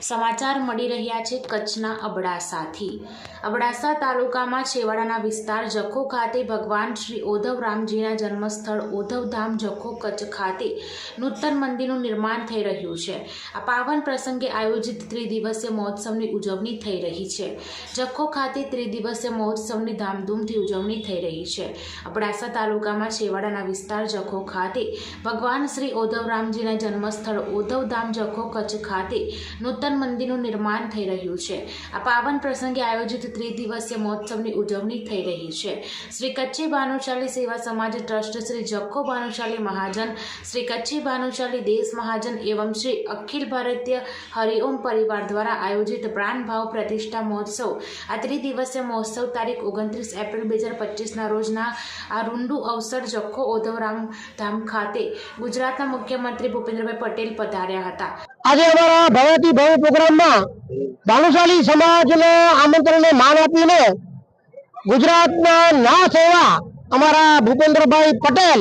સમાચાર મળી રહ્યા છે કચ્છના અબડાસાથી. અબડાસા તાલુકામાં છેવાડાના વિસ્તાર જખો ખાતે ભગવાન શ્રી ઓધવ રામજીના જન્મસ્થળ ઓધવધામ જખો કચ્છ ખાતે નૂતન મંદિરનું નિર્માણ થઈ રહ્યું છે. આ પાવન પ્રસંગે આયોજિત ત્રિદિવસીય મહોત્સવની ઉજવણી થઈ રહી છે. જખો ખાતે ત્રિદિવસીય મહોત્સવની ધામધૂમથી ઉજવણી થઈ રહી છે. અબડાસા તાલુકામાં છેવાડાના વિસ્તાર જખો ખાતે ભગવાન શ્રી ઓધવરામજીના જન્મસ્થળ ઓધવધામ જખો કચ્છ ખાતે નૂતન મંદિરનું નિર્માણ થઈ રહ્યું છે. આ પાવન પ્રસંગે આયોજિત ત્રિદિવસીય મહોત્સવની ઉજવણી થઈ રહી છે. શ્રી કચ્છી ભાનુશાલી સેવા સમાજ ટ્રસ્ટ શ્રી જખો ભાનુશાલી મહાજન, શ્રી કચ્છી ભાનુશાલી દેશ મહાજન એવં શ્રી અખિલ ભારતીય હરિઓમ પરિવાર દ્વારા આયોજિત પ્રાણભાવ પ્રતિષ્ઠા મહોત્સવ. આ ત્રિદિવસીય મહોત્સવ તારીખ ઓગણત્રીસ એપ્રિલ બે હજાર પચીસના રોજના આ રૂંડુ અવસર જખો ઓધવરામ ધામ ખાતે ગુજરાતના મુખ્યમંત્રી ભૂપેન્દ્રભાઈ પટેલ પધાર્યા હતા. આજે અમારા ભવ્યથી ભવ પ્રોગ્રામમાં ભાનુશાલી સમાજને આમંત્રણને માન આપીને ગુજરાતના ના થવા અમારા ભૂપેન્દ્રભાઈ પટેલ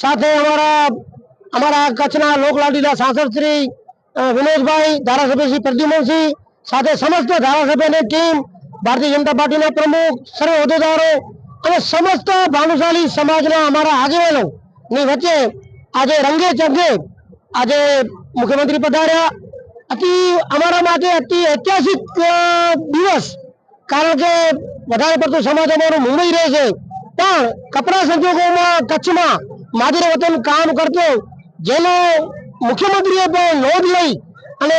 સાથે અમારા અમારા કચ્છના લોકલાડીના સાંસદ શ્રી વિનોદભાઈ, ધારાસભ્ય શ્રી પ્રદ્યુમનસિંહ સાથે સમસ્ત ધારાસભ્યની ટીમ, ભારતીય જનતા પાર્ટીના પ્રમુખ, સર્વ હોદ્દેદારો અને સમસ્ત ભાનુશાલી સમાજના અમારા આગેવાનોની વચ્ચે આજે રંગે ચંગે આજે મુખ્યમંત્રી પધાર્યા. અતિ અમારા માટે અતિ ઐતિહાસિક દિવસ. કારણ કે વધારે પડતો સમાજ અમારો મુંબઈ રહે છે. પણ કપરા સંજોગોમાં કચ્છમાં માદરે વતન કામ કરતો, જેનો મુખ્યમંત્રીએ પણ નોંધ લઈ અને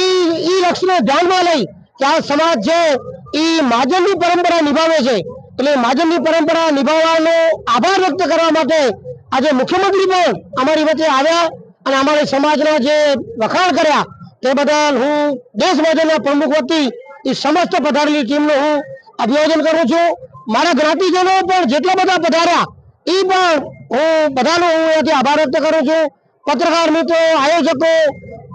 ઈ એ લક્ષ્યને ધ્યાનમાં લઈ કે આ સમાજ છે, ઈ મહાજનની પરંપરા નિભાવે છે. એટલે મહાજનની પરંપરા નિભાવવાનો આભાર વ્યક્ત કરવા માટે આજે મુખ્યમંત્રી પણ અમારી વચ્ચે આવ્યા. અને અમારા સમાજના જે વખાણ કર્યા, તે બદલ હું દેશ ભાજપના પ્રમુખ વતી એ સમસ્ત પધારેલી ટીમનું હું અભિવાદન કરું છું. મારા જ્ઞાતિજનો પણ જેટલા બધા પધાર્યા એ પણ હું બધાનો હું અહીંયાથી આભાર વ્યક્ત કરું છું. પત્રકાર મિત્રો, આયોજકો,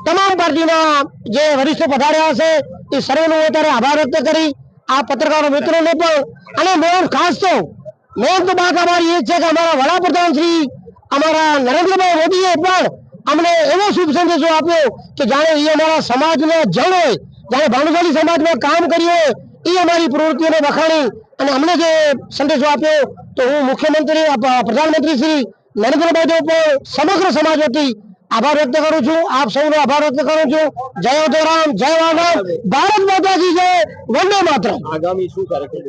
તમામ પાર્ટીના જે વરિષ્ઠ પધાર્યા હશે એ સર્વેનો હું અત્યારે આભાર વ્યક્ત કરી. આ પત્રકારો મિત્રોને પણ, અને મેન ખાસ તો, મેન તો બાત અમારી એ છે કે અમારા વડાપ્રધાન શ્રી, અમારા નરેન્દ્રભાઈ મોદીએ પણ અમને એવો શુભ સંદેશો આપ્યો કે જાણે એ અમારા સમાજના જળ હોય, જાણે ભાનુશાલી સમાજમાં કામ કર્યું હોય એ અમારી પ્રવૃત્તિઓને વખાણી અને અમને જે સંદેશો આપ્યો તો હું મુખ્યમંત્રી પ્રધાનમંત્રી શ્રી નરેન્દ્રભાઈ દેવ પણ સમગ્ર સમાજ વતી આભાર વ્યક્ત કરું છું. આપ સૌનો આભાર વ્યક્ત કરું છું. જય ઉદયરામ, જય વાગમ ભારત માતાજી જય. વંદે માત્ર આગામી શું કાર્યક્રમ